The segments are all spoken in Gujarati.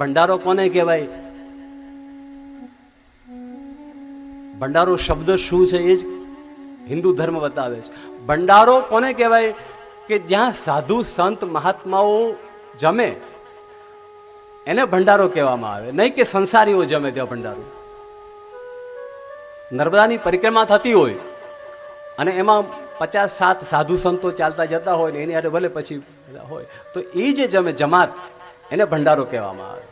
ભંડારો કોને કહેવાય? ભંડારો શબ્દ શું છે એ જ હિન્દુ ધર્મ બતાવે છે. ભંડારો કોને કહેવાય? કે જ્યાં સાધુ, સંત, મહાત્માઓ જમે, એને ભંડારો કહેવામાં આવે. નહીં કે સંસારીઓ જમે ત્યાં ભંડારો. નર્મદાની પરિક્રમા થતી હોય અને એમાં પચાસ સાત સાધુ સંતો ચાલતા જતા હોય ને એની હારે ભલે પછી હોય, તો એ જે જમે, જમાત, એને ભંડારો કહેવામાં આવે.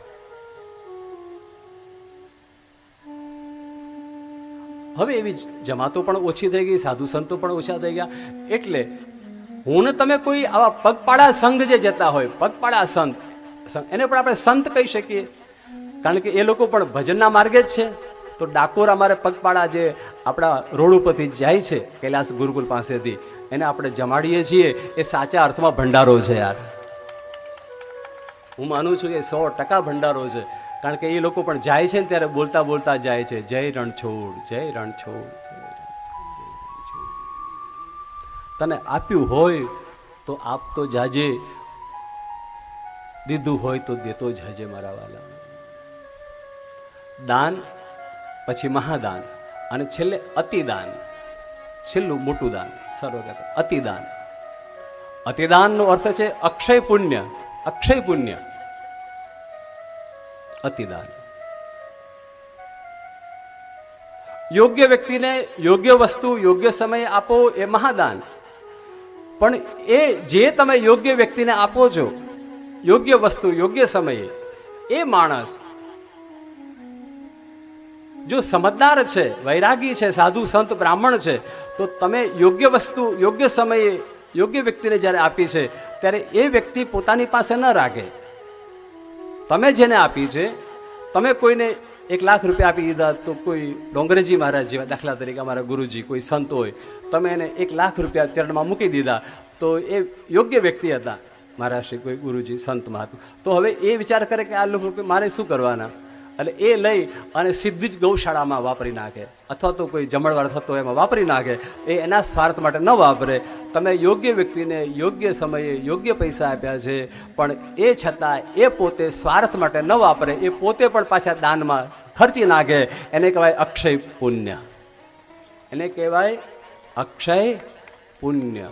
હવે એવી જમાતો પણ ઓછી થઈ ગઈ, સાધુ સંતો પણ ઓછા થઈ ગયા. એટલે હું ને તમે કોઈ આવા પગપાળા સંઘ જે જતા હોય, પગપાળા સંત એને પણ આપણે સંત કહી શકીએ. કારણ કે એ લોકો પણ ભજનના માર્ગે જ છે. તો ડાકોર અમારે પગપાળા જે આપણા રોડ ઉપરથી જાય છે, કૈલાસ ગુરુકુલ પાસેથી, એને આપણે જમાડીએ છીએ. એ સાચા અર્થમાં ભંડારો છે યાર. હું માનું છું કે સો ટકા ભંડારો છે. કારણ કે એ લોકો પણ જાય છે ને ત્યારે બોલતા બોલતા જાય છે, જય રણછોડ જય રણછોડ તને આપ્યું હોય તો આપતો જાજે, દીધું હોય તો દેતો જાજે મારા વાલા. દાન, પછી મહાદાન અને છેલ્લે અતિદાન. છેલ્લું મોટું દાન સર્વ અતિદાન. અતિદાનનો અર્થ છે અક્ષય પુણ્ય અક્ષય પુણ્ય. અતિદાન યોગ્ય વ્યક્તિને યોગ્ય વસ્તુ, યોગ્ય સમયે આપો એ મહાદાન. પણ એ જે તમે યોગ્ય વ્યક્તિને આપો છો, યોગ્ય વસ્તુ, યોગ્ય સમયે, એ માણસ જો સમજદાર છે, વૈરાગી છે, સાધુ, સંત, બ્રાહ્મણ છે, તો તમે યોગ્ય વસ્તુ, યોગ્ય સમયે યોગ્ય વ્યક્તિને જ્યારે આપી છે, ત્યારે એ વ્યક્તિ પોતાની પાસે ન રાખે તમે જેને આપી છે, તમે કોઈને એક લાખ રૂપિયા આપી દીધા તો કોઈ ડોંગરેજી મહારાજ જેવા દાખલા તરીકે અમારા ગુરુજી, કોઈ સંત હોય, તમે એને એક લાખ રૂપિયા ચરણમાં મૂકી દીધા તો એ યોગ્ય વ્યક્તિ હતા. મારા શ્રી, કોઈ ગુરુજી, સંત મહાત્મા. તો હવે એ વિચાર કરે કે આ લોકો મારે શું કરવાના? એટલે એ લઈ અને સીધી જ ગૌશાળામાં વાપરી નાખે. અથવા તો કોઈ જમણવાર થતો એમાં વાપરી નાખે. એ એના સ્વાર્થ માટે ન વાપરે. તમે યોગ્ય વ્યક્તિને યોગ્ય સમયે યોગ્ય પૈસા આપ્યા છે, પણ એ છતાં એ પોતે સ્વાર્થ માટે ન વાપરે. એ પોતે પણ પાછા દાનમાં ખર્ચી નાખે. એને કહેવાય અક્ષય પુણ્ય. એને કહેવાય અક્ષય પુણ્ય.